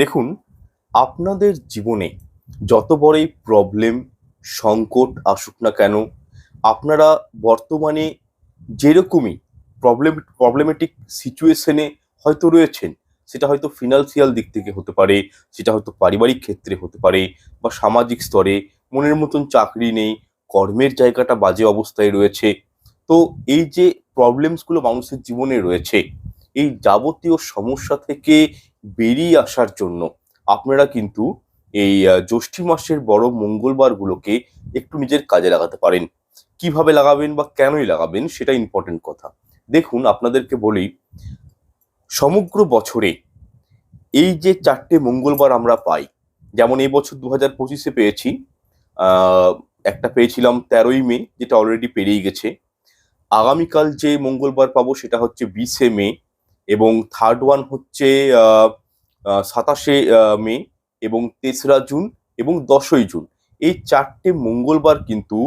দেখুন, আপনাদের জীবনে যত বড়ই প্রবলেম সংকট আসুক না কেন, আপনারা বর্তমানে যেরকমই প্রবলেম প্রবলেমেটিক সিচুয়েশনে হয়তো রয়েছেন, সেটা হয়তো ফিনান্সিয়াল দিক থেকে হতে পারে, সেটা হয়তো পারিবারিক ক্ষেত্রে হতে পারে বা সামাজিক স্তরে, মনের মতন চাকরি নেই, কর্মের জায়গাটা বাজে অবস্থায় রয়েছে। তো এই যে প্রবলেমসগুলো মানুষের জীবনে রয়েছে, এই যাবতীয় সমস্যা থেকে বেরিয়ে আসার জন্য আপনারা কিন্তু এই জ্যৈষ্ঠী মাসের বড় মঙ্গলবারগুলোকে একটু নিজের কাজে লাগাতে পারেন। কীভাবে লাগাবেন বা কেনই লাগাবেন সেটা ইম্পর্টেন্ট কথা। দেখুন, আপনাদেরকে বলি, সমগ্র বছরে এই যে চারটে মঙ্গলবার আমরা পাই, যেমন এই বছর দু হাজার পঁচিশে পেয়েছি একটা পেয়েছিলাম তেরোই মে, যেটা অলরেডি পেরিয়ে গেছে। আগামীকাল যে মঙ্গলবার পাবো সেটা হচ্ছে বিশে মে এবং থার্ড ওয়ান হচ্ছে সাতাশে মে এবং তেসরা জুন এবং দশই জুন। এই চারটে মঙ্গলবার কিন্তু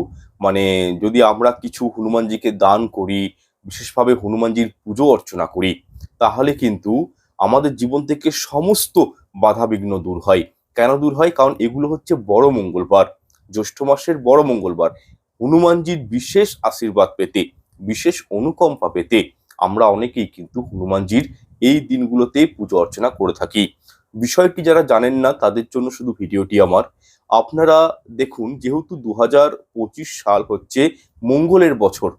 মানে যদি আমরা কিছু হনুমানজিকে দান করি, বিশেষভাবে হনুমানজির পুজো অর্চনা করি, তাহলে কিন্তু আমাদের জীবন থেকে সমস্ত বাধাবিঘ্ন দূর হয়। কেন দূর হয়? কারণ এগুলো হচ্ছে বড় মঙ্গলবার, জ্যৈষ্ঠ মাসের বড় মঙ্গলবার। হনুমানজির বিশেষ আশীর্বাদ পেতে, বিশেষ অনুকম্পা পেতে আমরা অনেকেই কিন্তু হনুমানজির এই দিনগুলোতে পুজো অর্চনা করে থাকি। বিষয়টি যারা জানেন না, তাদের জন্য শুধু ভিডিওটি আমার। আপনারা দেখুন, যেহেতু দু সাল হচ্ছে মঙ্গলের বছর,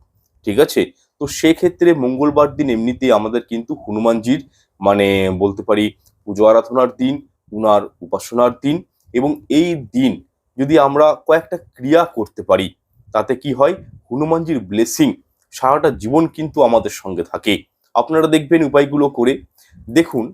ঠিক আছে? তো সেক্ষেত্রে মঙ্গলবার দিন এমনিতেই আমাদের কিন্তু হনুমানজির মানে বলতে পারি পুজো আরাধনার দিন, উনার উপাসনার দিন এবং এই দিন যদি আমরা কয়েকটা ক্রিয়া করতে পারি, তাতে কি হয়? হনুমানজির ব্লেসিং সারাটা জীবন কিন্তু আমাদের সঙ্গে থাকে। আপনারা দেখবেন উপায়গুলো করে। দেখুন,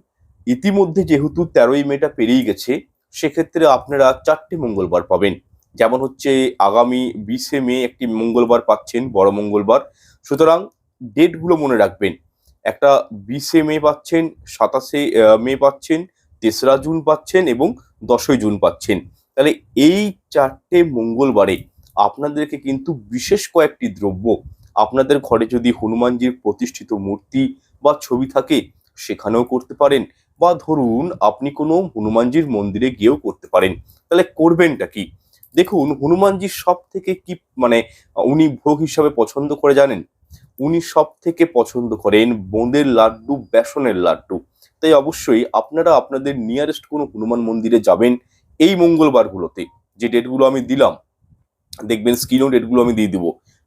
ইতিমধ্যে যেহেতু তেরোই মেটা পেরিয়ে গেছে, সেক্ষেত্রে আপনারা চারটে মঙ্গলবার পাবেন। যেমন হচ্ছে আগামী বিশে মে একটি মঙ্গলবার পাচ্ছেন, বড় মঙ্গলবার। সুতরাং ডেটগুলো মনে রাখবেন। একটা বিশে মে পাচ্ছেন, সাতাশে মে পাচ্ছেন, তেসরা জুন পাচ্ছেন এবং দশই জুন পাচ্ছেন। তাহলে এই চারটে মঙ্গলবারে আপনাদেরকে কিন্তু বিশেষ কয়েকটি দ্রব্য আপনাদের ঘরে যদি হনুমানজির প্রতিষ্ঠিত মূর্তি বা ছবি থাকে, সেখানেও করতে পারেন। বা ধরুন, আপনি কোনো হনুমানজির মন্দিরে গিয়েও করতে পারেন। তাহলে করবেনটা কি? দেখুন হনুমানজির সব থেকে কি মানে উনি ভোগ হিসাবে পছন্দ করে জানেন? উনি সব থেকে পছন্দ করেন বোঁদের লাড্ডু, বেসনের লাড্ডু। তাই অবশ্যই আপনারা আপনাদের নিয়ারেস্ট কোনো হনুমান মন্দিরে যাবেন এই মঙ্গলবারগুলোতে। যে ডেটগুলো আমি দিলাম, দেখবেন স্ক্রিনেও ডেটগুলো আমি দিয়ে দিব।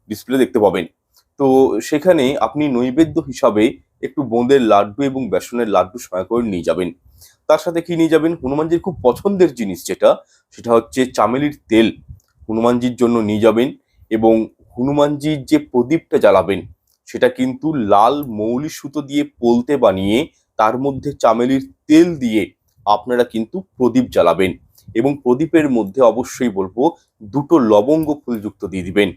ডিসপ্লে দেখতে পাবেন। তো সেখানে আপনি নৈবেদ্য হিসাবে একটু বোঁদের লাড্ডু এবং বেসনের লাড্ডু সহায় করে নিয়ে যাবেন। তার সাথে কি নিয়ে যাবেন? হনুমানজির খুব পছন্দের জিনিস যেটা, সেটা হচ্ছে চামেলির তেল। হনুমানজির জন্য নিয়ে যাবেন এবং হনুমানজির যে প্রদীপটা জ্বালাবেন, সেটা কিন্তু লাল মৌলি সুতো দিয়ে পোলতে বানিয়ে তার মধ্যে চামেলির তেল দিয়ে আপনারা কিন্তু প্রদীপ জ্বালাবেন এবং প্রদীপের মধ্যে অবশ্যই বলব দুটো লবঙ্গ ফুলযুক্ত দিয়ে দিবেন।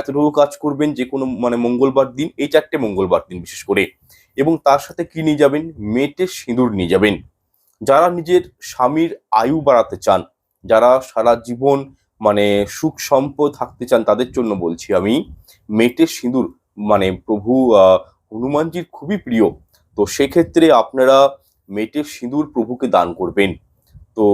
এতটুকু কাজ করবেন যে কোনো মানে মঙ্গলবার দিন, এই চারটে মঙ্গলবার দিন বিশেষ করে। এবং তার সাথে কি নিয়ে যাবেন? মেটে সিঁদুর নিয়ে যাবেন। যারা নিজের স্বামীর আয়ু বাড়াতে চান, যারা সারা জীবন মানে সুখ সম্পদ থাকতে চান, তাদের জন্য বলছি আমি মেটে সিঁদুর মানে প্রভু হনুমানজির খুবই প্রিয়। তো সেক্ষেত্রে আপনারা মেটে সিঁদুর প্রভুকে দান করবেন। তো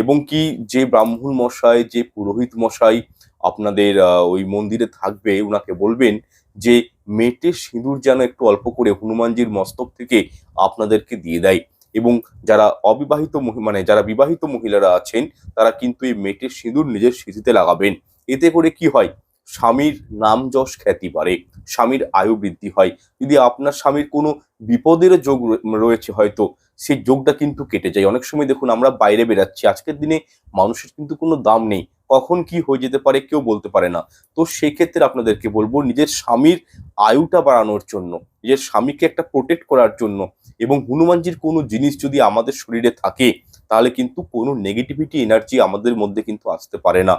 এবং কি যে ব্রাহ্মণ মশাই, যে পুরোহিত মশাই আপনাদের ওই মন্দিরে থাকবে ওনাকে বলবেন যে মেটের সিঁদুর যেন একটু অল্প করে হনুমানজির মস্তক থেকে আপনাদেরকে দিয়ে দেয়। এবং যারা অবিবাহিত মানে যারা বিবাহিত মহিলারা আছেন, তারা কিন্তু এই মেটের সিঁদুর নিজের স্মৃতিতে লাগাবেন। এতে করে কি হয়? স্বামীর নাম যশ খ্যাতি বাড়ে, স্বামীর আয়ু বৃদ্ধি হয়। যদি আপনার স্বামীর কোনো বিপদের যোগ রয়ে- রয়েছে হয়তো, সেই যোগটা কিন্তু কেটে যায়। অনেক সময় দেখুন, আমরা বাইরে বেরাচ্ছি আজকের দিনে মানুষের কিন্তু কোনো দাম নেই। কখন কি হয়ে যেতে পারে কেউ বলতে পারে না। তো সেই ক্ষেত্রে আপনাদেরকে বলব, নিজের স্বামীর আয়ুটা বাড়ানোর জন্য, নিজের স্বামীকে একটা প্রোটেক্ট করার জন্য এবং হনুমানজির কোনো জিনিস যদি আমাদের শরীরে থাকে, তাহলে কিন্তু কোনো নেগেটিভিটি এনার্জি আমাদের মধ্যে কিন্তু আসতে পারে না।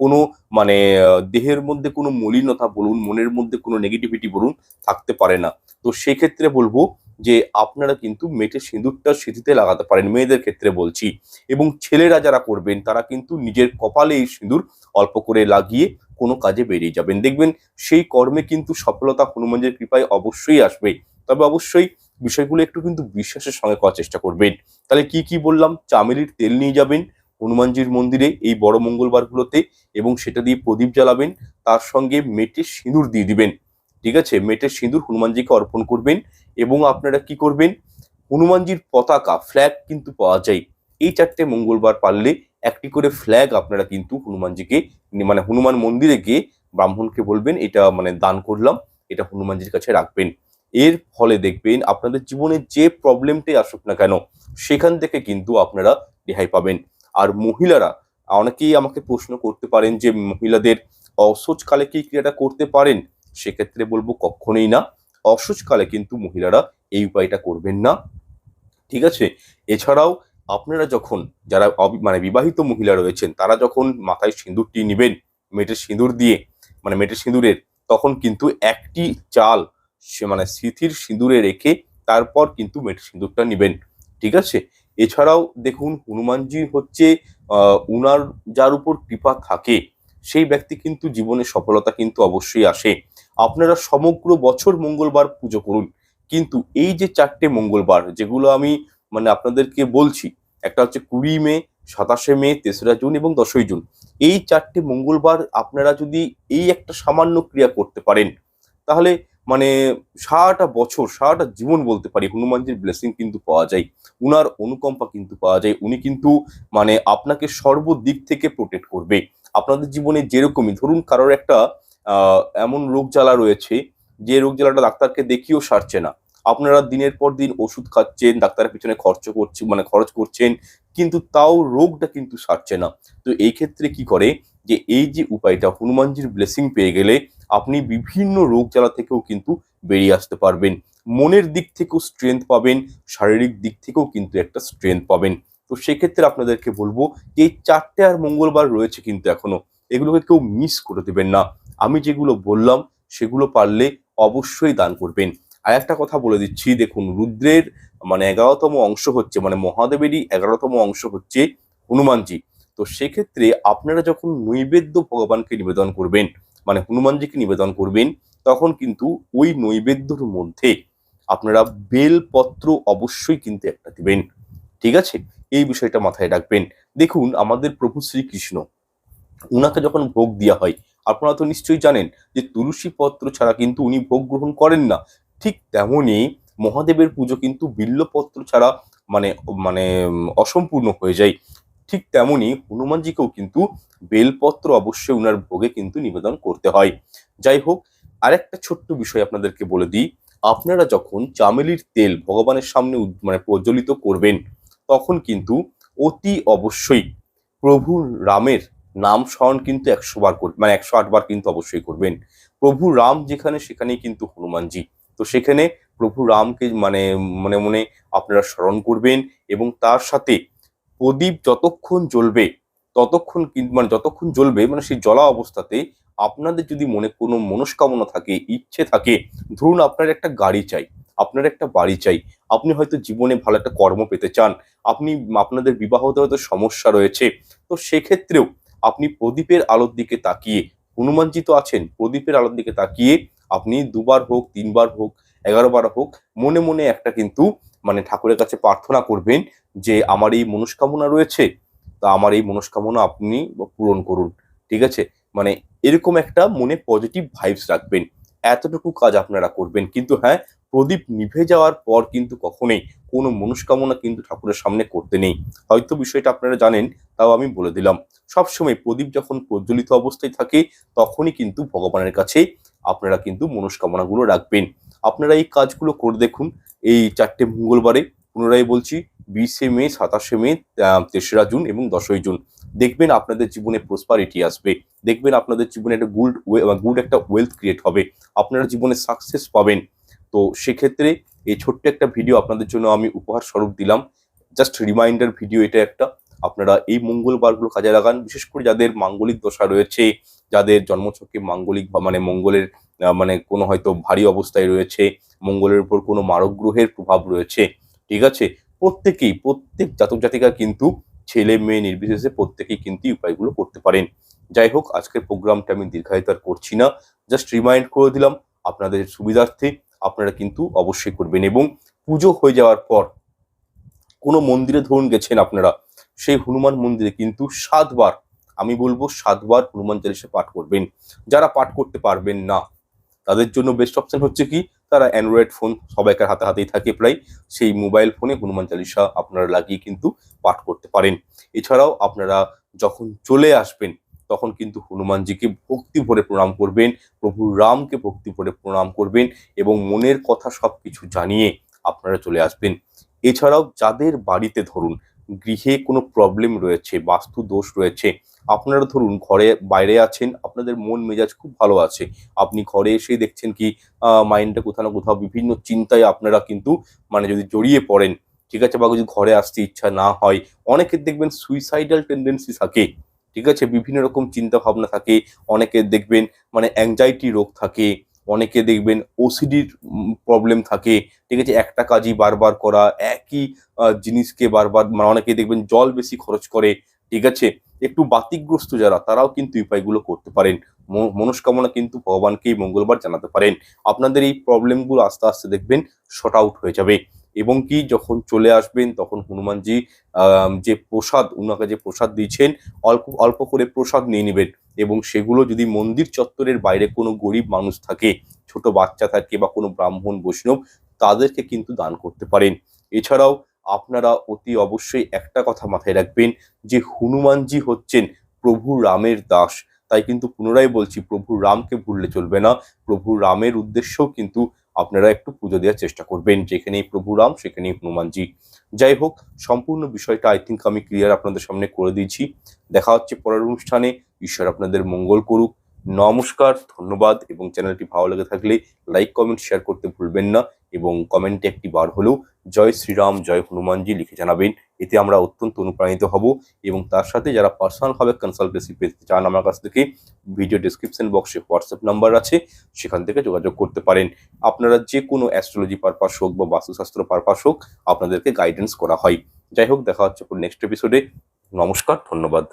কোনো মানে দেহের মধ্যে কোনো মলিনতা বলুন, মনের মধ্যে কোনো নেগেটিভিটি বলুন, থাকতে পারে না। তো সেক্ষেত্রে বলব যে আপনারা কিন্তু মেটে সিঁদুরটা স্মৃতিতে লাগাতে পারেন, মেয়েদের ক্ষেত্রে বলছি। এবং ছেলেরা যারা করবেন, তারা কিন্তু নিজের কপালে এই সিঁদুর অল্প করে লাগিয়ে কোনো কাজে বেরিয়ে যাবেন। দেখবেন সেই কর্মে কিন্তু সফলতা হনুমানজির কৃপায় অবশ্যই আসবে। তবে অবশ্যই বিষয়গুলো একটু কিন্তু বিশ্বাসের সঙ্গে করার চেষ্টা করবেন। তাহলে কি কি বললাম? চামেলির তেল নিয়ে যাবেন হনুমানজির মন্দিরে এই বড় মঙ্গলবারগুলোতে এবং সেটা দিয়ে প্রদীপ জ্বালাবেন। তার সঙ্গে মেটে সিঁদুর দিয়ে দিবেন। ঠিক আছে? মেটের সিঁদুর হনুমানজিকে অর্পণ করবেন এবং আপনারা কি করবেন? হনুমানজির পতাকা ফ্ল্যাগ কিন্তু পাওয়া যায়। এই চারটে মঙ্গলবার পারলে একটি করে ফ্ল্যাগ আপনারা কিন্তু হনুমানজিকে মানে হনুমান মন্দিরে গিয়ে ব্রাহ্মণকে বলবেন, এটা মানে দান করলাম, এটা হনুমানজির কাছে রাখবেন। এর ফলে দেখবেন আপনাদের জীবনে যে প্রবলেমটাই আসুক না কেন, সেখান থেকে কিন্তু আপনারা রেহাই পাবেন। আর মহিলারা, অনেকেই আমাকে প্রশ্ন করতে পারেন যে মহিলাদের অসোজকালে কি ক্রিয়াটা করতে পারেন? সেক্ষেত্রে বলব কখনোই না। অসুস্থকালে কিন্তু মহিলারা এই উপায়টা করবেন না। ঠিক আছে? এছাড়াও আপনারা যখন যারা মানে বিবাহিত মহিলা রয়েছেন, তারা যখন মাথায় সিঁদুরটি নেবেন, মেটের সিঁদুর দিয়ে মানে মেটের সিঁদুরের, তখন কিন্তু একটি চাল সে মানে সিথির সিঁদুরে রেখে তারপর কিন্তু মেটের সিঁদুরটা নেবেন। ঠিক আছে? এছাড়াও দেখুন হনুমানজি হচ্ছে উনার যার উপর কৃপা থাকে, সেই ব্যক্তি কিন্তু জীবনে সফলতা কিন্তু অবশ্যই আসে। আপনারা সমগ্র বছর মঙ্গলবার পুজো করুন। কিন্তু এই যে চারটে মঙ্গলবার, যেগুলো আমি মানে আপনাদেরকে বলছি, একটা হচ্ছে কুড়ি মে, সাতাশে মে, তেসরা জুন এবং দশই জুন, এই চারটে মঙ্গলবার আপনারা যদি এই একটা সামান্য ক্রিয়া করতে পারেন, তাহলে মানে সারাটা বছর, সারাটা জীবন বলতে পারি, হনুমানজির ব্লেসিং কিন্তু পাওয়া যায়, উনার অনুকম্পা কিন্তু পাওয়া যায়, উনি কিন্তু মানে আপনাকে সর্বদিক থেকে প্রোটেক্ট করবে। আপনাদের জীবনে যেরকমই, ধরুন কারোর একটা এমন রোগ জ্বালা রয়েছে যে রোগ জ্বালাটা ডাক্তারকে দেখিয়েও সারছে না। আপনারা দিনের পর দিন ওষুধ খাচ্ছেন, ডাক্তারের পিছনে খরচ করছে মানে খরচ করছেন, কিন্তু তাও রোগটা কিন্তু সারছে না। তো এই ক্ষেত্রে কি করে যে এই যে উপায়টা, হনুমানজির ব্লেসিং পেয়ে গেলে আপনি বিভিন্ন রোগ জ্বালা থেকেও কিন্তু বেরিয়ে আসতে পারবেন। মনের দিক থেকেও স্ট্রেংথ পাবেন, শারীরিক দিক থেকেও কিন্তু একটা স্ট্রেংথ পাবেন। তো সেক্ষেত্রে আপনাদেরকে বলব যে এই চারটে আর মঙ্গলবার রয়েছে কিন্তু এখনও। এগুলোকে কেউ মিস করে দেবেন না। আমি যেগুলো বললাম, সেগুলো পারলে অবশ্যই দান করবেন। আর একটা কথা বলে দিচ্ছি, দেখুন রুদ্রের মানে এগারোতম অংশ হচ্ছে মানে মহাদেবেরই এগারোতম অংশ হচ্ছে হনুমানজি। তো সেক্ষেত্রে আপনারা যখন নৈবেদ্য ভগবানকে নিবেদন করবেন মানে হনুমানজিকে নিবেদন করবেন, তখন কিন্তু ওই নৈবেদ্যর মধ্যে আপনারা বেলপত্র অবশ্যই কিন্তু একটা দিবেন। ঠিক আছে? এই বিষয়টা মাথায় রাখবেন। দেখুন আমাদের প্রভু শ্রীকৃষ্ণ, উনাকে যখন ভোগ দেওয়া হয় আপনারা তো নিশ্চয়ই জানেন যে তুলসী পত্র ছাড়া কিন্তু উনি ভোগ গ্রহণ করেন না। ঠিক তেমনই মহাদেবের পুজো কিন্তু বিল্লপত্র ছাড়া মানে মানে অসম্পূর্ণ হয়ে যায়। ঠিক তেমনই হনুমানজিকেও কিন্তু বেলপত্র অবশ্যই উনার ভোগে কিন্তু নিবেদন করতে হয়। যাই হোক, আরেকটা ছোট্ট বিষয় আপনাদেরকে বলে দিই। আপনারা যখন চামেলির তেল ভগবানের সামনে মানে প্রজ্বলিত করবেন, তখন কিন্তু অতি অবশ্যই প্রভু রামের নাম স্মরণ কিন্তু একশো বার কর মানে একশো আট বার কিন্তু অবশ্যই করবেন। প্রভু রাম যেখানে সেখানেই কিন্তু হনুমানজি। তো সেখানে প্রভু রামকে মানে মনে মনে আপনারা স্মরণ করবেন এবং তার সাথে প্রদীপ যতক্ষণ জ্বলবে, ততক্ষণ মানে যতক্ষণ জ্বলবে মানে সেই জ্বলা অবস্থাতে আপনাদের যদি মনে কোনো মনস্কামনা থাকে, ইচ্ছে থাকে, ধরুন আপনার একটা গাড়ি চাই, আপনার একটা বাড়ি চাই, আপনি হয়তো জীবনে ভালো একটা কর্ম পেতে চান, আপনি আপনাদের বিবাহতে হয়তো সমস্যা রয়েছে, তো সেক্ষেত্রেও আপনি প্রদীপের আলোর দিকে তাকিয়ে, হনুমানজি তো আছেন, প্রদীপের আলোর দিকে তাকিয়ে আপনি দুবার হোক, তিনবার হোক এগারো বার হোক, মনে মনে একটা কিন্তু মানে ঠাকুরের কাছে প্রার্থনা করবেন যে আমার এই মনস্কামনা রয়েছে, তা আমার এই মনস্কামনা আপনি পূরণ করুন, ঠিক আছে? মানে এরকম একটা মনে পজিটিভ ভাইবস রাখবেন, এতটুকু কাজ আপনারা করবেন। কিন্তু হ্যাঁ প্রদীপ নিভে যাওয়ার পর কিন্তু কখনোই কোনো মনস্কামনা কিন্তু ঠাকুরের সামনে করতে নেই। হয়তো বিষয়টা আপনারা জানেন, তাও আমি বলে দিলাম। সবসময় প্রদীপ যখন প্রজ্বলিত অবস্থায় থাকে, তখনই কিন্তু ভগবানের কাছে আপনারা কিন্তু মনস্কামনাগুলো রাখবেন। আপনারা এই কাজগুলো করে দেখুন। এই চারটে মঙ্গলবারে পুনরায় বলছি, বিশে মে, সাতাশে মে তেসরা জুন এবং দশই জুন। দেখবেন আপনাদের জীবনে প্রসপারিটি আসবে। দেখবেন আপনাদের জীবনে একটা গুড গুড একটা ওয়েলথ ক্রিয়েট হবে। আপনারা জীবনে সাকসেস পাবেন। তো সেক্ষেত্রে এই ছোট্ট একটা ভিডিও আপনাদের জন্য আমি উপহার স্বরূপ দিলাম। জাস্ট রিমাইন্ডার ভিডিও এটা একটা। আপনারা এই মঙ্গলবারগুলো কাজে লাগান, বিশেষ করে যাদের মাঙ্গলিক দশা রয়েছে, যাদের জন্মছকে মাঙ্গলিক বা মানে মঙ্গলের মানে কোনো হয়তো ভারী অবস্থায় রয়েছে, মঙ্গলের উপর কোনো মারক গ্রহের প্রভাব রয়েছে, ঠিক আছে? প্রত্যেকেই, প্রত্যেক জাতক জাতিকা কিন্তু ছেলে মেয়ে নির্বিশেষে প্রত্যেকেই কিন্তু উপায়গুলো করতে পারেন। যাই হোক, আজকের প্রোগ্রামটা আমি দীর্ঘায়িত আর করছি না। জাস্ট রিমাইন্ড করে দিলাম, আপনাদের সুবিধার্থে আপনারা কিন্তু অবশ্যই করবেন এবং পুজো হয়ে যাওয়ার পর কোনো মন্দিরে ধরুন গেছেন আপনারা, সেই হনুমান মন্দিরে কিন্তু সাতবার, আমি বলব সাতবার হনুমান চালিসা পাঠ করবেন। যারা পাঠ করতে পারবেন না, তাদের জন্য বেস্ট অপশন হচ্ছে কি, তারা অ্যান্ড্রয়েড ফোন সবাইকার হাতে হাতেই থাকে প্রায়, সেই মোবাইল ফোনে হনুমান চালিসা আপনারা লাগিয়ে কিন্তু পাঠ করতে পারেন। এছাড়াও আপনারা যখন চলে আসবেন তখন কিন্তু হনুমানজিকে ভক্তি ভরে প্রণাম করবেন, প্রভু রামকে ভক্তি ভরে প্রণাম করবেন এবং মনের কথা সব কিছু জানিয়ে আপনারা চলে আসবেন। এছাড়াও যাদের বাড়িতে ধরুন গৃহে কোনো প্রবলেম রয়েছে, বাস্তু দোষ রয়েছে, আপনারা ধরুন ঘরে বাইরে আছেন, আপনাদের মন মেজাজ খুব ভালো আছে, আপনি ঘরে এসে দেখছেন কি মাইন্ডটা কোথাও না কোথাও বিভিন্ন চিন্তায় আপনারা কিন্তু মানে যদি জড়িয়ে পড়েন, ঠিক আছে? বা যদি ঘরে আসতে ইচ্ছা না হয় অনেকের দেখবেন সুইসাইডাল টেন্ডেন্সি থাকে। ঠিক আছে? বিভিন্ন রকম চিন্তা ভাবনা থাকে, অনেকে দেখবেন মানে অ্যাংজাইটি রোগ থাকে, অনেকে দেখবেন ওসিডির প্রবলেম থাকে, ঠিক আছে? একটা কাজই বারবার করা, একই জিনিসকে বারবার মানে অনেকে দেখবেন জল বেশি খরচ করে, ঠিক আছে? একটু বাতিগ্রস্ত যারা, তারাও কিন্তু উপায়গুলো করতে পারেন। মনস্কামনা কিন্তু ভগবানকেই মঙ্গলবার জানাতে পারেন। আপনাদের এই প্রবলেমগুলো আস্তে আস্তে দেখবেন শর্ট আউট হয়ে যাবে। এবং কি যখন চলে আসবেন, তখন হনুমানজি যে প্রসাদ, উনাকে যে প্রসাদ দিয়েছেন, অল্প অল্প করে প্রসাদ নিয়ে নেবেন। এবং সেগুলো যদি মন্দির চত্বরের বাইরে কোনো গরিব মানুষ থাকে, ছোট বাচ্চা থাকে বা কোনো ব্রাহ্মণ, বৈষ্ণব, তাদেরকে কিন্তু দান করতে পারেন। এছাড়াও আপনারা অতি অবশ্যই একটা কথা মাথায় রাখবেন, যে হনুমানজি হচ্ছেন প্রভু রামের দাস। তাই কিন্তু পুনরায় বলছি, প্রভু রামকে ভুললে চলবে না। প্রভু রামের উদ্দেশ্যেও কিন্তু আপনারা একটু পুজো দেওয়ার চেষ্টা করবেন। যেখানেই প্রভু রাম, সেখানেই হনুমানজি। যাই হোক, সম্পূর্ণ বিষয়টা আই থিঙ্ক আমি ক্লিয়ার আপনাদের সামনে করে দিয়েছি। দেখা হচ্ছে পরের অনুষ্ঠানে। ঈশ্বর আপনাদের মঙ্গল করুক। নমস্কার, ধন্যবাদ এবং চ্যানেলটি ভালো লেগে থাকলে লাইক, কমেন্ট, শেয়ার করতে ভুলবেন না এবং কমেন্টে একটি বার হলেও জয় শ্রীরাম, জয় হনুমানজি লিখে জানাবেন। এতে আমরা অত্যন্ত অনুপ্রাণিত হব এবং তার সাথে যারা পার্সোনালভাবে কনসালটেন্সি পেতে চান আমার কাছ থেকে ভিডিও ডিসক্রিপশন বক্সে হোয়াটসঅ্যাপ নাম্বার আছে, সেখান থেকে যোগাযোগ করতে পারেন। আপনারা যে কোনো অ্যাস্ট্রোলজি পারপাস হোক বা বাস্তুশাস্ত্র পারপাস হোক, আপনাদেরকে গাইডেন্স করা হয়। যাই হোক, দেখা হচ্ছে নেক্সট এপিসোডে নমস্কার, ধন্যবাদ।